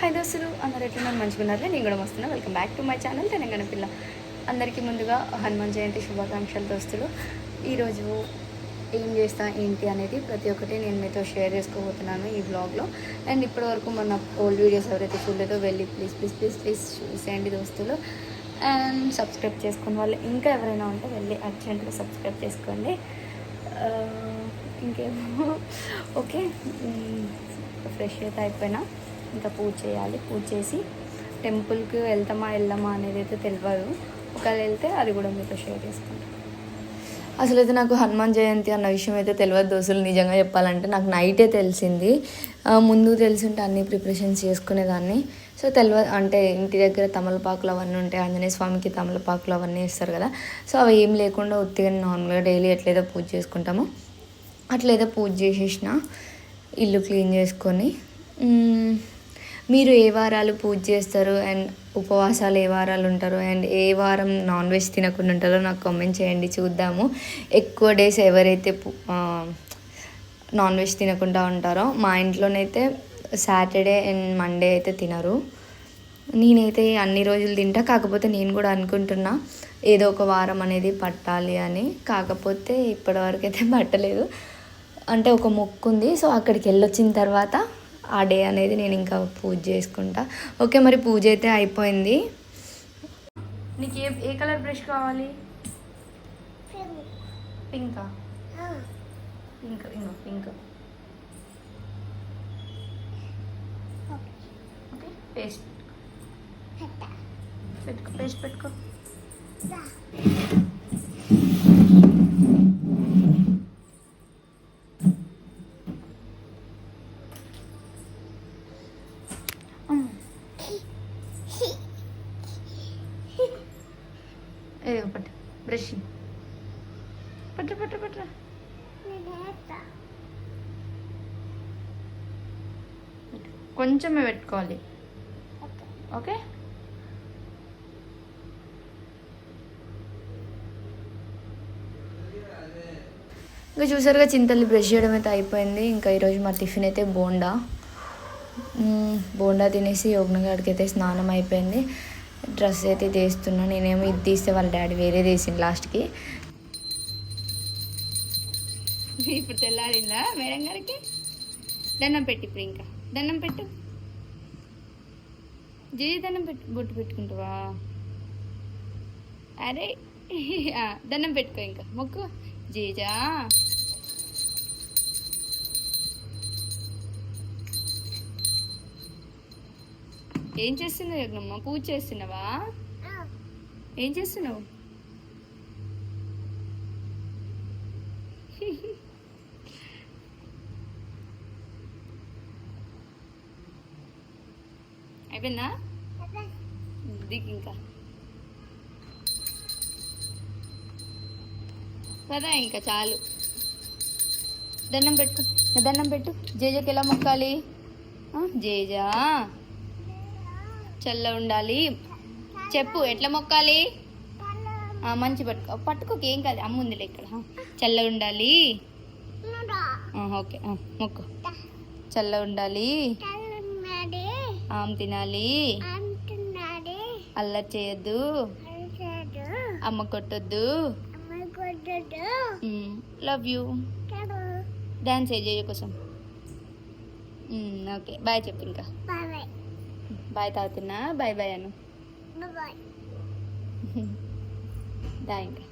Hi దోస్తులు అందరు ఎట్లున్నారు? మంచిగా ఉన్నారులే నేను కూడా వస్తున్నా welcome back to my channel Telangana పిల్ల. అందరికీ ముందుగా హనుమాన్ జయంతి శుభాకాంక్షలు దోస్తులు. ఈరోజు ఏం చేస్తా ఏంటి అనేది ప్రతి ఒక్కటి నేను మీతో షేర్ చేసుకోబోతున్నాను ఈ బ్లాగ్లో అండ్ ఇప్పటివరకు మన ఓల్డ్ వీడియోస్ ఎవరైతే చూడలేదో వెళ్ళి ప్లీజ్ ప్లీజ్ ప్లీజ్ ప్లీజ్ చూసేయండి దోస్తులు. అండ్ సబ్స్క్రైబ్ చేసుకున్న వాళ్ళు ఇంకా ఎవరైనా ఉంటే వెళ్ళి అర్జెంట్గా సబ్స్క్రైబ్ చేసుకోండి. ఇంకేమో ఓకే ఫ్రెష్ అయితే అయిపోయినా. ఇంకా పూజ చేయాలి. పూజ చేసి టెంపుల్కి వెళ్తామా వెళ్దామా అనేది అయితే తెలియదు ఒకవేళ వెళ్తే అది కూడా మీతో షేర్ చేసుకుంటాం. అసలు అయితే నాకు హనుమాన్ జయంతి అన్న విషయం అయితే తెలియదు దోశలు నిజంగా చెప్పాలంటే. నాకు నైటే తెలిసింది. ముందు ముందు తెలిసింటే అన్ని ప్రిపరేషన్స్ చేసుకునేదాన్ని. సో తెలియదు అంటే ఇంటి దగ్గర తమలపాకులు అవన్నీ ఉంటాయి. ఆంజనేయ స్వామికి తమలపాకులు అవన్నీ ఇస్తారు కదా. సో అవి ఏం లేకుండా ఉత్తిగా నార్మల్గా డైలీ ఎట్లయితే పూజ చేసుకుంటామో అట్లయితే పూజ చేసేసిన. ఇల్లు క్లీన్ చేసుకొని మీరు ఏ వారాలు పూజ చేస్తారు? అండ్ ఉపవాసాలు ఏ వారాలు ఉంటారు? అండ్ ఏ వారం నాన్ వెజ్ తినకుండా ఉంటారో నాకు కామెంట్ చేయండి చూద్దాము. ఎక్కువ డేస్ ఎవరైతే నాన్ వెజ్ తినకుండా ఉంటారో మా ఇంట్లోనైతే సాటర్డే అండ్ మండే అయితే తినరు. నేనైతే అన్ని రోజులు తింటా కాకపోతే నేను కూడా అనుకుంటున్నా ఏదో ఒక వారం అనేది పట్టాలి అని. కాకపోతే ఇప్పటివరకు అయితే పట్టలేదు. అంటే ఒక మొక్కు ఉంది సో అక్కడికి వెళ్ళొచ్చిన తర్వాత ఆ డే అనేది నేను ఇంకా పూజ చేసుకుంటా. ఓకే మరి పూజ అయితే అయిపోయింది. నీకు ఏ ఏ కలర్ బ్రష్ కావాలి? పింకా? పింక్ ఇంకో పింక్. ఓకే. పేస్ట్. పెట్టుకో పేస్ట్ పెట్టుకో. ఏదో పట్టు. బ్రష్ పట్టు పట్టు పట్టు. కొంచెమే పెట్టుకోవాలి. ఓకే? ఇంకా చూసారుగా చింతల్లి బ్రష్ చేయడం అయితే అయిపోయింది. ఇంకా ఈరోజు మా టిఫిన్ అయితే బోండా. బోండా తినేసి యోగ్నగాడికి అయితే స్నానం అయిపోయింది. డ్రెస్ అయితే తీస్తున్నా. నేనేమో ఇది తీస్తే వాళ్ళ డాడీ వేరే తీసింది లాస్ట్కి. ఇప్పుడు తెల్లారిందా మేడం గారికి? దండం పెట్టి ఇప్పుడు ఇంకా. దండం పెట్టు. జీ దండం పెట్టు. బొట్టు పెట్టుకుంటావా? అరే దండం పెట్టుకో ఇంకా. మొక్కు. జీజా. ఏం చేస్తున్నావు యజ్ఞమ్మ? పూజ చేస్తున్నావా? ఏం చేస్తున్నావు? అయిపోయిందా? దిగు ఇంకా. కదా ఇంకా చాలు. దండం పెట్టు. దండం పెట్టు. జేజకి ఎలా మొక్కాలి? జేజా? చల్ల ఉండాలి. చెప్పు ఎట్లా మొక్కాలి? మంచి పట్టుకో. పట్టుకోకి ఏం కాదు. అమ్మ ఉందిలే ఇక్కడ. చల్ల ఉండాలి. ఓకే. మొక్కు. చల్ల ఉండాలి. ఆమె తినాలి. అల్లరి చేయొద్దు. అమ్మ కొట్టొద్దు. Love you. డాన్స్ చేయ కోసం? ఓకే. బాయ్ చెప్పు ఇంకా. బాయ్ తాగుతున్నా? బాయ్ బాయ్ అను. దా ఇంకా.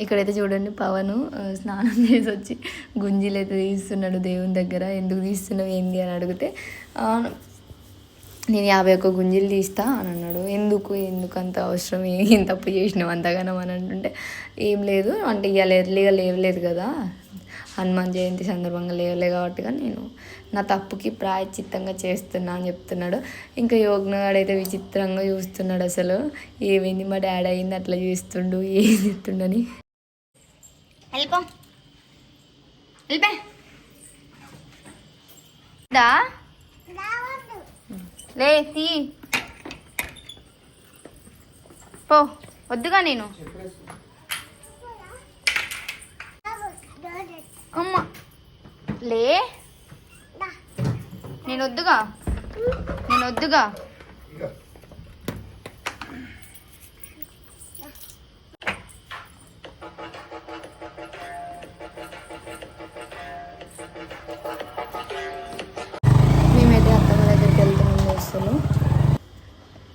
ఇక్కడైతే చూడండి పవన్ స్నానం చేసి వచ్చి గుంజీలు అయితే తీస్తున్నాడు దేవుని దగ్గర. ఎందుకు తీస్తున్నావు? ఏంది? అని అడిగితే "ఆ, నేను యాభై ఒక్క గుంజీలు తీస్తా అని అన్నాడు. ఎందుకు? ఎందుకు? అంత అవసరం? ఏ- ఏం తప్పు చేసినావు? అంతగానం? అని అంటుంటే ఏం లేదు. అంటే ఇవాళ ఎర్లీగా లేవలేదు కదా. హనుమాన్ జయంతి సందర్భంగా లేవలే కాబట్టిగా నేను నా తప్పుకి ప్రాయచిత్తంగా చేస్తున్నా అని చెప్తున్నాడు. ఇంకా యోగ్నగాడైతే విచిత్రంగా చూస్తున్నాడు అసలు. ఏమైంది? మా డాడీ అయింది అట్లా చూస్తుండు ఏం చెప్తుండని వెళ్ళిపో. వెళ్ళిపో. లే తీ. పో. వద్దుగా నేను అమ్మ లే. నేను వద్దుగా నేను వద్దుగా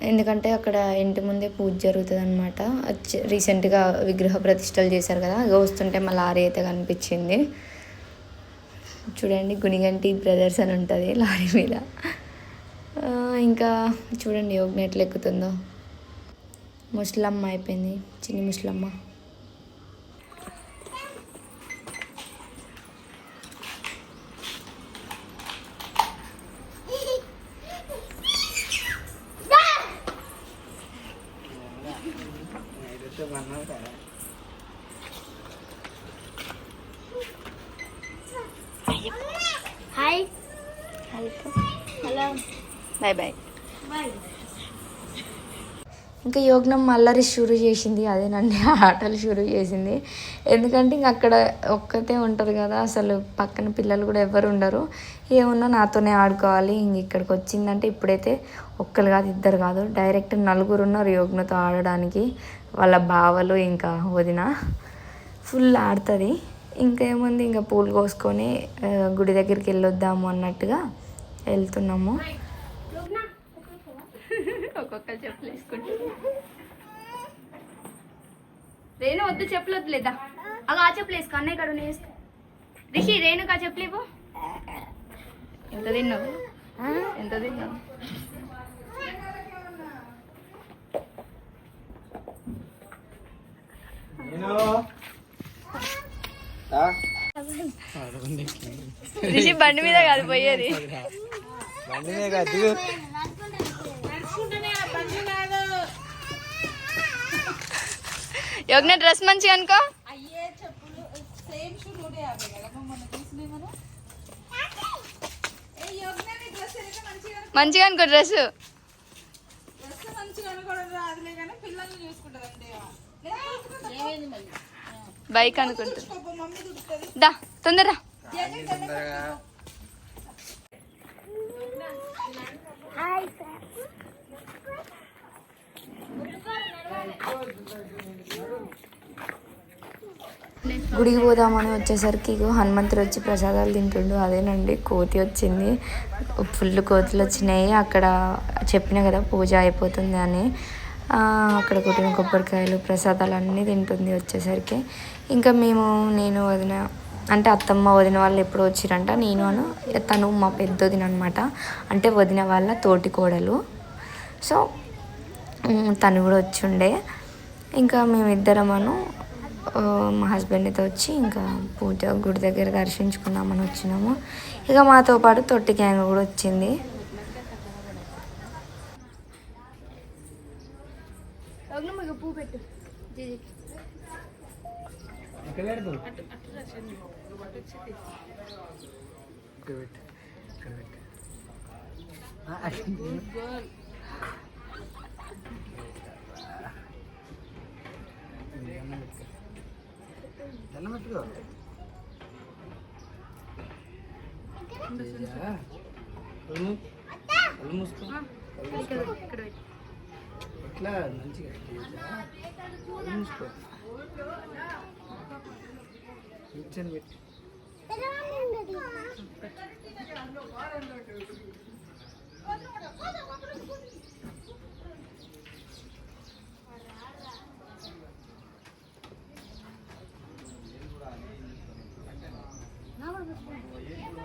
ఎందుకంటే అక్కడ ఇంటి ముందే పూజ జరుగుతుంది అనమాట రీసెంట్గా విగ్రహ ప్రతిష్టలు చేశారు కదా వస్తుంటే మా లారీ అయితే కనిపించింది. చూడండి గునిగంటి బ్రదర్స్ అని ఉంటుంది లారీ మీద. ఇంకా చూడండి యోగ్ని ఎట్లా ఎక్కుతుందో. ముసలమ్మ అయిపోయింది చిన్ని ముసలమ్మ. ఇంకా యోగ్నం మల్లరి షురు చేసింది అదే నన్ను ఆటలు షురు చేసింది. ఎందుకంటే ఇంక అక్కడ ఒక్కతే ఉంటారు కదా అసలు పక్కన పిల్లలు కూడా ఎవరు ఉండరు. ఏమున్నా నాతోనే ఆడుకోవాలి ఇంక ఇక్కడికి వచ్చిందంటే ఇప్పుడైతే ఒక్కరు కాదు ఇద్దరు కాదు. డైరెక్ట్ నలుగురు ఉన్నారు యోగ్నతో ఆడడానికి. వాళ్ళ బావలు ఇంకా వదిన ఫుల్ ఆడుతుంది. ఇంకా ఏముంది ఇంకా పూలు కోసుకొని గుడి దగ్గరికి వెళ్ళొద్దాము అన్నట్టుగా వెళ్తున్నాము. ఒక్కొక్కరు చెప్పులు వేసుకుంటే రేణు వద్దు చెప్పులు వద్దులేదా అగా ఆ చెప్పులు వేసుకో అన్నయ్య ఇక్కడ ఉన్నాయి వేసుకో. రిషి రేణుకు ఆ చెప్పులు ఇవ్వు. ఎంత తిన్నావు? ఎంత తిన్నావు? రిషి బండి మీద కాదు పోయేది. యోగ్న డ్రెస్ మంచిగా అనుకో. మంచిగా అనుకో. డ్రెస్. బైక్ అనుకుంటుంది. దా తొందర హాయ్ గుడికి పోదామని వచ్చేసరికి ఇగో హనుమంతుడు వచ్చి ప్రసాదాలు తింటుండు అదేనండి కోతి వచ్చింది. ఫుల్ కోతులు వచ్చినాయి. అక్కడ చెప్పిన కదా పూజ అయిపోతుంది అని. అక్కడ కొట్టిన కొబ్బరికాయలు ప్రసాదాలు అన్నీ తింటుంది వచ్చేసరికి. ఇంకా మేము నేను వదిన అంటే అత్తమ్మ వదిన వాళ్ళు ఎప్పుడు వచ్చిరంట నేను అను తను మా పెద్దదిన అనమాట అంటే వదిన వాళ్ళ తోటి కోడలు. సో తను కూడా వచ్చి ఉండే. ఇంకా మేమిద్దరమను మా హస్బెండ్ అయితే వచ్చి ఇంకా పూజ గుడి దగ్గర దర్శించుకుందామని వచ్చినాము. ఇక మాతో పాటు తొట్టి గ్యాంగ్ కూడా వచ్చింది. పువ్వు పెట్టు ఎట్లా మంచిగా కళ్ళు మూసుకో కూర్చొని పెట్టి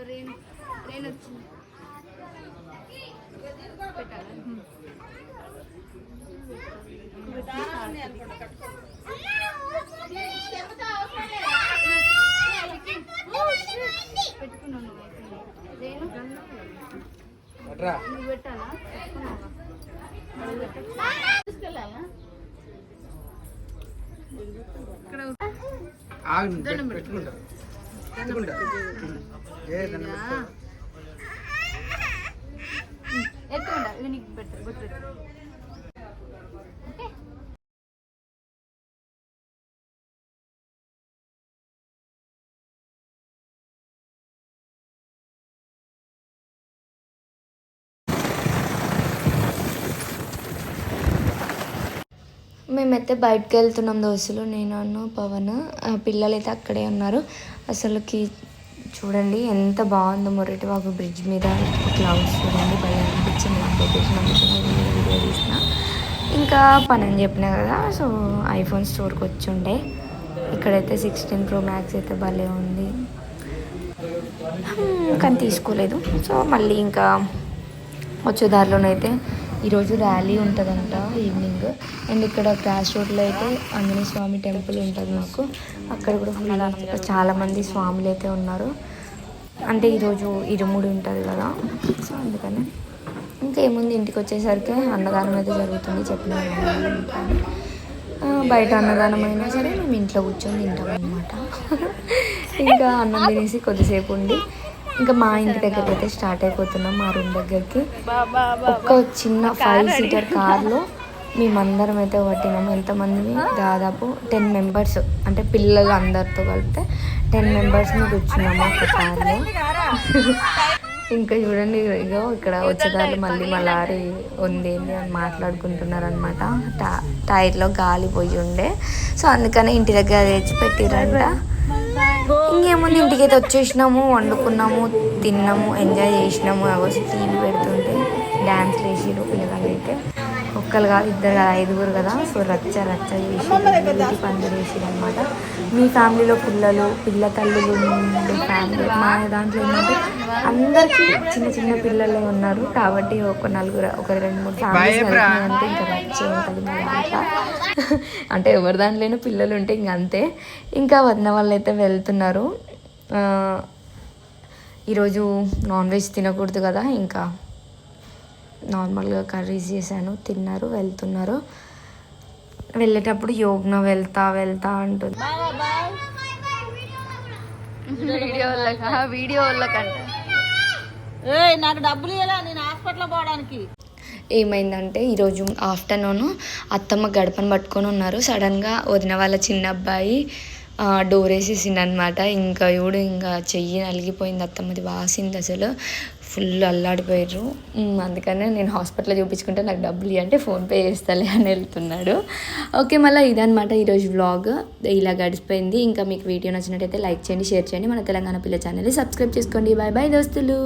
రేణు రేణు వచ్చింది పెట్టాలా పెట్టుకున్నావు నువ్వు అయితే. రేణు అట్రా నువ్వు పెట్టాలా పెట్టుకున్నావా ఆగు పెట్టుకుంటా పెట్టుకుంటా ఏ దండం పెట్టుకో. ఎత్తుకుంటా. ఇది నీకు పెట్టు బొట్టు మేమైతే బయటకు వెళ్తున్నాం దోస్తులు నేను అన్ను పవన్. పిల్లలైతే పిల్లలు అయితే అక్కడే ఉన్నారు. అసలుకి చూడండి ఎంత బాగుందో మొరటివాగు బ్రిడ్జ్ మీద క్లౌడ్స్ చూడండి భలే అనిపించింది నాకు వీడియో తీసిన. ఇంకా పని అని చెప్పినా కదా సో ఐఫోన్ స్టోర్కి వచ్చి ఉండే. ఇక్కడైతే సిక్స్టీన్ ప్రో మ్యాక్స్ అయితే భలే ఉంది. కానీ తీసుకోలేదు. సో మళ్ళీ ఇంకా వచ్చే దారిలోనైతే ఈరోజు ర్యాలీ ఉంటుందంట ఈవినింగ్. అండ్ ఇక్కడ క్రాస్ రోడ్లో అయితే ఆంజనేయ స్వామి టెంపుల్ ఉంటుంది మాకు. అక్కడ కూడా ఫుల్ చాలామంది స్వాములు అయితే ఉన్నారు. అంటే ఈరోజు ఇరుముడి ఉంటుంది కదా. సో అందుకని ఇంకేముంది ఇంటికి వచ్చేసరికి అన్నదానం అయితే జరుగుతుంది చెప్పిన బయట అన్నదానం అయినా సరే మేము ఇంట్లో కూర్చొని తింటాం అనమాట ఇంకా అన్నం తినేసి కొద్దిసేపు ఉండి ఇంకా మా ఇంటి దగ్గరికి అయితే స్టార్ట్ అయిపోతున్నాం మా రూమ్ దగ్గరికి. ఒక చిన్న ఫైవ్ సీటర్ కార్లో మేమందరం అయితే పట్టినాము ఎంతమంది దాదాపు టెన్ మెంబర్స్ అంటే పిల్లలు అందరితో కలిపితే టెన్ మెంబర్స్ని కూర్చున్నాము ఒక కార్లో. ఇంకా చూడండి ఇగో ఇక్కడ వచ్చేదాన్ని మళ్ళీ మా లారీ ఉంది అని మాట్లాడుకుంటున్నారు అనమాట టైర్లో గాలి పోయి ఉండే. సో అందుకనే ఇంటి దగ్గర తెచ్చి పెట్టిరంట. ఇంకేముంది? ఇంటికి అయితే వచ్చేసినాము వండుకున్నాము తిన్నాము ఎంజాయ్ చేసినాము. అవి టీవీ పెడుతుంటే డ్యాన్స్ వేసిరు పిల్లలు అయితే ఒక్కరు కాదు ఇద్దరు కాదు ఐదుగురు కదా. సో రచ్చ రచ్చ చేసి ఇంటి పనులు చేసిరు అనమాట మీ ఫ్యామిలీలో పిల్లలు పిల్ల తల్లులు ఉండే ఫ్యామిలీ మా దాంట్లో ఏంటంటే అందరికీ చిన్న చిన్న పిల్లలే ఉన్నారు. కాబట్టి ఒక నలుగురు ఒక రెండు మూడు ఫ్యామిలీస్ అంటే ఇంకా రచ్చ ఉంటుంది మా దాంట్లో. అంటే ఎవరి దాంట్లోనూ పిల్లలు ఉంటే ఇంక అంతే. ఇంకా వదిన వాళ్ళు అయితే వెళ్తున్నారు ఈరోజు నాన్ వెజ్ తినకూడదు కదా ఇంకా నార్మల్గా కర్రీస్ చేశాను తిన్నారు వెళ్తున్నారు. వెళ్ళేటప్పుడు యోగ్న వెళ్తా వెళ్తా అంటుంది. వీడియో వీడియో ఏయ్ నాకు డబ్బులు ఇవ్వలే నేను హాస్పిటల్ పోవడానికి. ఏమైందంటే ఈరోజు ఆఫ్టర్నూన్ అత్తమ్మ గడపను పట్టుకొని ఉన్నారు. సడన్గా వదిన వాళ్ళ చిన్న అబ్బాయి డోర్ వేసేసిండు అనమాట ఇంకా ఇవిడు ఇంకా చెయ్యి నలిగిపోయింది అత్తమ్మది వాసింది అసలు. ఫుల్ అల్లాడిపోయారు అందుకనే నేను హాస్పిటల్లో చూపించుకుంటే నాకు డబ్బులు ఇవ్వంటే ఫోన్పే చేస్తాలే అని వెళ్తున్నాడు. ఓకే మళ్ళీ ఇదనమాట ఈరోజు వ్లాగ్ ఇలా గడిచిపోయింది. ఇంకా మీకు వీడియో నచ్చినట్టయితే లైక్ చేయండి షేర్ చేయండి. మన తెలంగాణ పిల్ల ఛానల్ని సబ్స్క్రైబ్ చేసుకోండి. బాయ్ బాయ్ దోస్తులు.